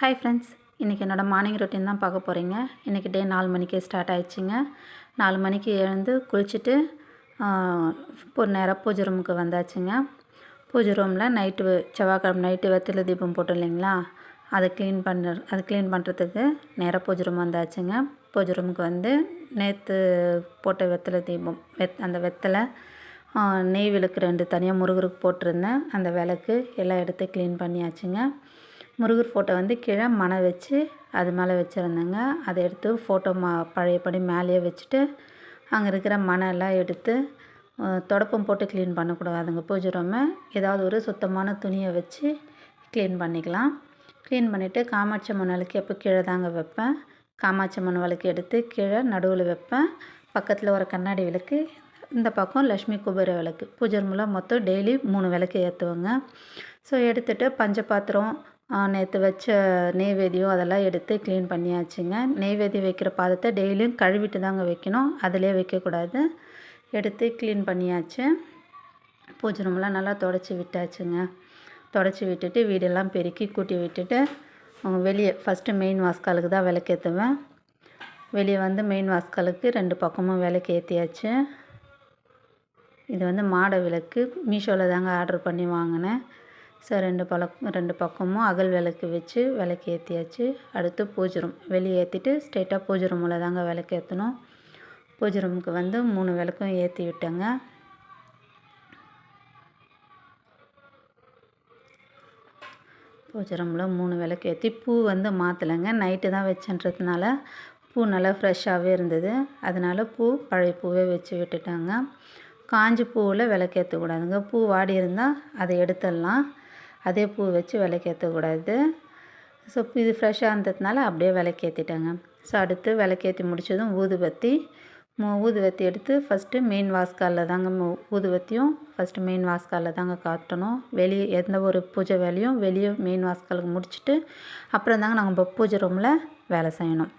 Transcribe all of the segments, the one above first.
Hi friends இன்றைக்கி என்னோடய morning routine தான் பார்க்க போகிறீங்க இன்றைக்கி டே நாலு மணிக்கே ஸ்டார்ட் ஆயிடுச்சுங்க. நாலு மணிக்கு எழுந்து குளிச்சுட்டு ஒரு நேரம் பூஜை ரூமுக்கு வந்தாச்சுங்க. பூஜை ரூமில் நைட்டு செவ்வாய்க்கிழமை நைட்டு வெத்தில தீபம் போட்டோம் இல்லைங்களா? அதை க்ளீன் பண்ண அதை க்ளீன் பண்ணுறதுக்கு நேராக பூஜை ரூம் வந்தாச்சுங்க. பூஜை ரூமுக்கு வந்து நேற்று போட்ட வெத்தலை தீபம் வெத் அந்த வெத்தலை நெய் விளக்கு ரெண்டு தனியாக முருகருக்கு போட்டிருந்தேன். அந்த விளக்கு எல்லாம் எடுத்து க்ளீன் பண்ணியாச்சுங்க. முருகர் ஃபோட்டோ வந்து கீழே மனை வச்சு அது மேலே வச்சுருந்தேங்க. அதை எடுத்து ஃபோட்டோ மா பழையபடி மேலேயே வச்சுட்டு அங்கே இருக்கிற மணெல்லாம் எடுத்து தொடப்பம் போட்டு க்ளீன் பண்ணக்கூடாதுங்க. பூஜை ரூமை ஏதாவது ஒரு சுத்தமான துணியை வச்சு க்ளீன் பண்ணிக்கலாம். க்ளீன் பண்ணிவிட்டு காமாட்சி அம்மன் விளக்கு எப்போ கீழே தாங்க வைப்பேன். காமாட்சி அம்மன் விளக்கு எடுத்து கீழே நடுவில் வைப்பேன். பக்கத்தில் ஒரு கண்ணாடி விளக்கு இந்த பக்கம் லக்ஷ்மி குபேர விளக்கு. பூஜை ரூமில் மொத்தம் டெய்லி மூணு விளக்கு ஏற்றுவோங்க ஸோ எடுத்துகிட்டு பஞ்ச பாத்திரம் நேற்று வச்ச நெய்வேதியம் அதெல்லாம் எடுத்து க்ளீன் பண்ணியாச்சுங்க. நெய்வேதி வைக்கிற பாதத்தை டெய்லியும் கழுவிட்டு தாங்க வைக்கணும். அதிலே வைக்கக்கூடாது. எடுத்து க்ளீன் பண்ணியாச்சு. பூஜை ரூம்லாம் நல்லா தொடச்சி விட்டாச்சுங்க. தொடச்சி விட்டுட்டு வீடெல்லாம் பெருக்கி கூட்டி விட்டுட்டு வெளியே ஃபஸ்ட்டு மெயின் வாஸ்காலுக்கு தான் விளக்கேற்றுவேன் வெளியே வந்து மெயின் வாஸ்காலுக்கு ரெண்டு பக்கமும் விளக்கு ஏற்றியாச்சு இது வந்து மாடை விளக்கு. மீஷோவில் தாங்க ஆர்டர் பண்ணி வாங்கினேன். ஸோ ரெண்டு பழக் ரெண்டு பக்கமும் அகல் விளக்கு வச்சு விளக்கு ஏற்றியாச்சு அடுத்து பூஜை ரூம் வெளியே ஏற்றிட்டு ஸ்ட்ரெயிட்டாக பூஜை ரூமில் தாங்க விளக்கு ஏற்றணும் பூஜை ரூமுக்கு வந்து மூணு விளக்கும் ஏற்றி விட்டேங்க. பூஜை ரூமில் மூணு விளக்கு ஏற்றி பூ வந்து மாற்றலைங்க நைட்டு தான் வச்சன்றதுனால பூ நல்லா ஃப்ரெஷ்ஷாகவே இருந்தது. அதனால் பூ பழைய பூவே வச்சு விட்டுட்டாங்க. காஞ்சி பூவில் விளக்கேற்றக்கூடாதுங்க பூ வாடி இருந்தால் அதை எடுத்துடலாம். அதே பூ வச்சு விளக்கேற்றக்கூடாது. ஸோ இது ஃப்ரெஷ்ஷாக இருந்ததுனால அப்படியே விளக்கேற்றிட்டேங்க ஸோ அடுத்து விளக்கேற்றி முடித்ததும் ஊதுபத்தி. ஊதுபத்தி எடுத்து ஃபஸ்ட்டு மெயின் வாஸ்காலில் தாங்க ஊதுபத்தியும் ஃபஸ்ட்டு மெயின் வாஸ்காலில் தாங்க காட்டணும். வெளியே எந்த ஒரு பூஜை வேலையும் வெளியே மெயின் வாஸ்காலுக்கு முடிச்சுட்டு அப்புறம் தாங்க நாங்கள் பூஜை ரூமில் வேலை செய்யணும்.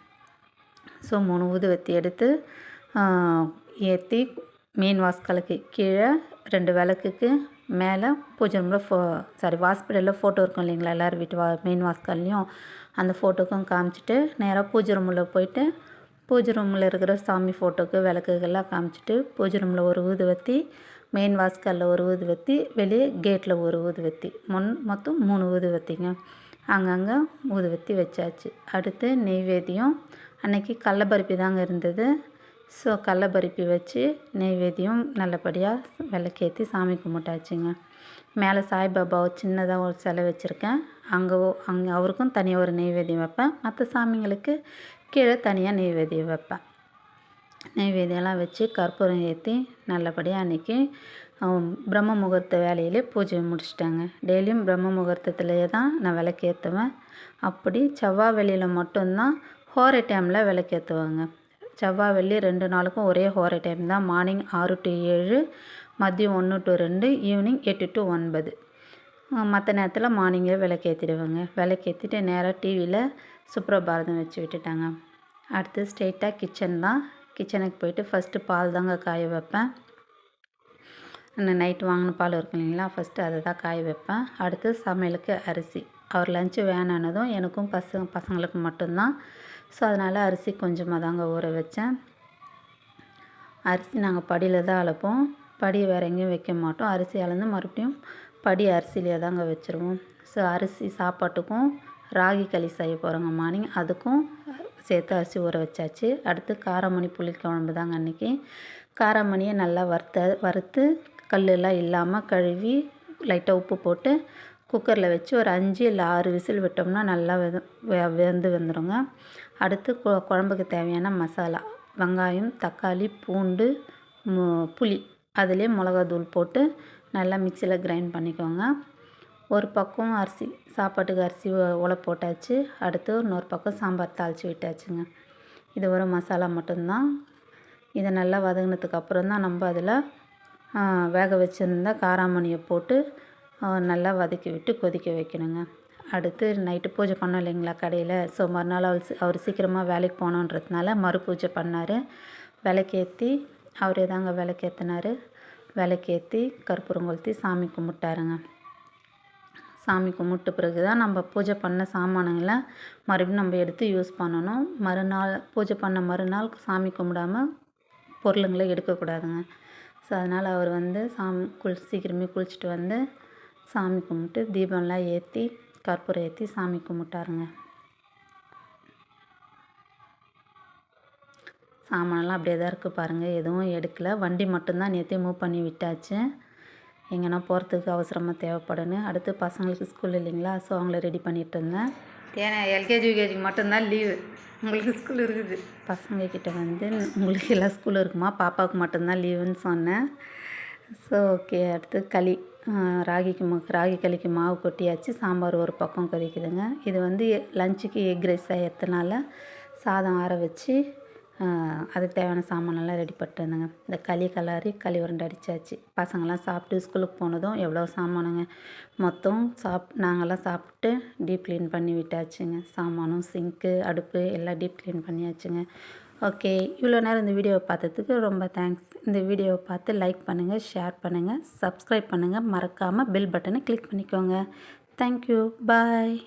ஸோ மூணு ஊதுபத்தி எடுத்து ஏற்றி மெயின் வாஸ்காலுக்கு கீழே ரெண்டு விளக்குக்கு மேலே பூஜை ரூமில் ஃபோ சாரி வாஸ்பிட்டலில் ஃபோட்டோ இருக்கும் இல்லைங்களா எல்லோரும் வீட்டு வா மெயின் வாஸ்கல்லையும் அந்த ஃபோட்டோக்கும் காமிச்சிட்டு நேராக பூஜை ரூமில் போயிட்டு பூஜை ரூமில் இருக்கிற சாமி ஃபோட்டோக்கு விளக்குகள்லாம் காமிச்சிட்டு பூஜை ரூமில் ஒரு ஊதுவத்தி மெயின் வாஸ்கல்லில் ஒரு ஊதுவத்தி வெளியே கேட்டில் ஒரு ஊதுவத்தி முன் மொத்தம் மூணு ஊதுவத்திங்க அங்கங்கே ஊதுவத்தி வச்சாச்சு. அடுத்து நெய்வேத்தியம். அன்றைக்கி கடலபருப்பி தாங்க இருந்தது. ஸோ கடலப்பருப்பி வச்சு நெய்வேத்தியம் நல்லபடியாக விளக்கேற்றி சாமி கும்பிட்டாச்சுங்க. மேலே சாய்பாபா சின்னதாக ஒரு சிலை வச்சுருக்கேன். அங்கே அங்கே அவருக்கும் தனியாக ஒரு நெய்வேத்தியம் வைப்பேன். மற்ற சாமிங்களுக்கு கீழே தனியாக நெய்வேத்தியம் வைப்பேன். நெய்வேதியெல்லாம் வச்சு கற்பூரம் ஏற்றி நல்லபடியாக அன்றைக்கி பிரம்ம முகூர்த்த வேலையிலே பூஜை முடிச்சிட்டாங்க. டெய்லியும் பிரம்ம முகூர்த்தத்துலேயே தான் நான் விளக்கேற்றுவேன் அப்படி செவ்வாய் வெளியில் மட்டும்தான் ஹோரை டைமில் விளக்கேற்றுவாங்க செவ்வாய் வெள்ளி ரெண்டு நாளுக்கும் ஒரே ஹோரை டைம் தான். மார்னிங் ஆறு டு ஏழு மதியம் ஒன்று டு ரெண்டு ஈவினிங் எட்டு டு ஒன்பது. மற்ற நேரத்தில் மார்னிங்கே விளக்கேற்றிடுவேங்க விளக்கேற்றிட்டு நேராக டிவியில் சுப்ரபாரதம் வச்சு விட்டுட்டாங்க. அடுத்து ஸ்ட்ரெயிட்டாக கிச்சன் தான். கிச்சனுக்கு போயிட்டு ஃபஸ்ட்டு பால் தாங்க காய வைப்பேன். நைட்டு வாங்கின பால் இருக்கு இல்லைங்களா ஃபஸ்ட்டு அதை தான் காய வைப்பேன். அடுத்து சமையலுக்கு அரிசி. அவர் லஞ்சு வேணானதும் எனக்கும் பசங்க பசங்களுக்கு மட்டும்தான். ஸோ அதனால் அரிசி கொஞ்சமாக தாங்க ஊற வச்சேன். அரிசி நாங்கள் படியில் தான் அளப்போம் படி வேறு எங்கேயும் வைக்க மாட்டோம். அரிசி அளந்து மறுபடியும் படி அரிசியிலே தாங்க வச்சுருவோம். ஸோ அரிசி சாப்பாட்டுக்கும் ராகி களி செய்ய போகிறோங்க மார்னிங். அதுக்கும் சேர்த்து அரிசி ஊற வச்சாச்சு. அடுத்து காரமணி புளிக்குழம்பு தாங்க அன்றைக்கி காரமணியை நல்லா வறுத்த வறுத்து கல்லெல்லாம் இல்லாமல் கழுவி லைட்டாக உப்பு போட்டு குக்கரில் வச்சு ஒரு அஞ்சு இல்லை ஆறு விசில் விட்டோம்னா நல்லா வெது வெந்து வந்துடுங்க அடுத்து கொ குழம்புக்கு தேவையான மசாலா. வெங்காயம் தக்காளி பூண்டு புளி. அதிலே மிளகாத்தூள் போட்டு நல்லா மிக்சியில் கிரைண்ட் பண்ணிக்கோங்க. ஒரு பக்கம் அரிசி சாப்பாட்டுக்கு அரிசி உலை போட்டாச்சு. அடுத்து இன்னொரு பக்கம் சாம்பார் தாளித்து விட்டாச்சுங்க. இது ஒரு மசாலா மட்டும்தான். இதை நல்லா வதங்கினதுக்கு அப்புறம் தான் நம்ம அதில் வேக வச்சுருந்த காராமணியை போட்டு நல்லா வதக்கி விட்டு கொதிக்க வைக்கணுங்க. அடுத்து நைட்டு பூஜை பண்ணோம் இல்லைங்களா கடையில். ஸோ மறுநாள் அவர் அவர் சீக்கிரமாக வேலைக்கு போகணுன்றதுனால மறு பூஜை பண்ணார். விளக்கேற்றி அவரே தாங்க விளக்கேற்றினார் விளக்கேற்றி கற்பூரம் கொளுத்தி சாமி கும்பிட்டாருங்க. சாமி கும்பிட்ட பிறகு தான் நம்ம பூஜை பண்ண சாமானுங்களை மறுபடியும் நம்ம எடுத்து யூஸ் பண்ணணும். மறுநாள் பூஜை பண்ண மறுநாள் சாமி கும்பிடாம பொருளுங்களை எடுக்கக்கூடாதுங்க. ஸோ அதனால் அவர் வந்து சாமி குளி சீக்கிரமே குளிச்சுட்டு வந்து சாமி கும்பிட்டு தீபம்லாம் ஏற்றி கற்பூரம் ஏற்றி சாமி கும்பிட்டாருங்க. சாமானெல்லாம் அப்படியே தான் இருக்குது பாருங்கள் எதுவும் எடுக்கல. வண்டி மட்டும்தான் நேற்றே மூவ் பண்ணி விட்டாச்சு. எங்கன்னா போகிறதுக்கு அவசரமாக தேவைப்படுன்னு அடுத்து பசங்களுக்கு ஸ்கூல் இல்லைங்களா? ஸோ அவங்கள ரெடி பண்ணிகிட்டு இருந்தேன். ஏன்னா எல்கேஜி யூகேஜிக்கு மட்டும்தான் லீவு உங்களுக்கு ஸ்கூல் இருக்குது. பசங்க கிட்ட வந்து உங்களுக்கு எல்லாம் ஸ்கூல் இருக்குமா? பாப்பாவுக்கு மட்டும்தான் லீவுன்னு சொன்னேன். ஸோ ஓகே அடுத்து களி. ராகிக்கு மா ராகி களிக்கு மாவு கொட்டியாச்சு. சாம்பார் ஒரு பக்கம் கொதிக்குதுங்க. இது வந்து லஞ்சுக்கு எக் ரைஸ் ஆகிறதுனால சாதம் ஆற வச்சு அதுக்கு தேவையான சாமானெல்லாம் ரெடி பண்ணிட்டு இந்த களி கலாரி களி உருண்டை அடித்தாச்சு பசங்களாம் சாப்பிட்டு ஸ்கூலுக்கு போனதும் எவ்வளோ சாமானுங்க. மொத்தம் சாப் நாங்கள்லாம் சாப்பிட்டு டீப் க்ளீன் பண்ணி விட்டாச்சுங்க. சாமானும் சிங்க்கு அடுப்பு எல்லாம் டீப் க்ளீன் பண்ணியாச்சுங்க. ஓகே இவ்வளோ நேரம் இந்த வீடியோவை பார்த்ததுக்கு ரொம்ப தேங்க்ஸ் இந்த வீடியோவை பார்த்து லைக் பண்ணுங்கள் ஷேர் பண்ணுங்கள் சப்ஸ்கிரைப் பண்ணுங்கள் மறக்காமல் பெல் பட்டனை கிளிக் பண்ணிக்கோங்க. Thank you bye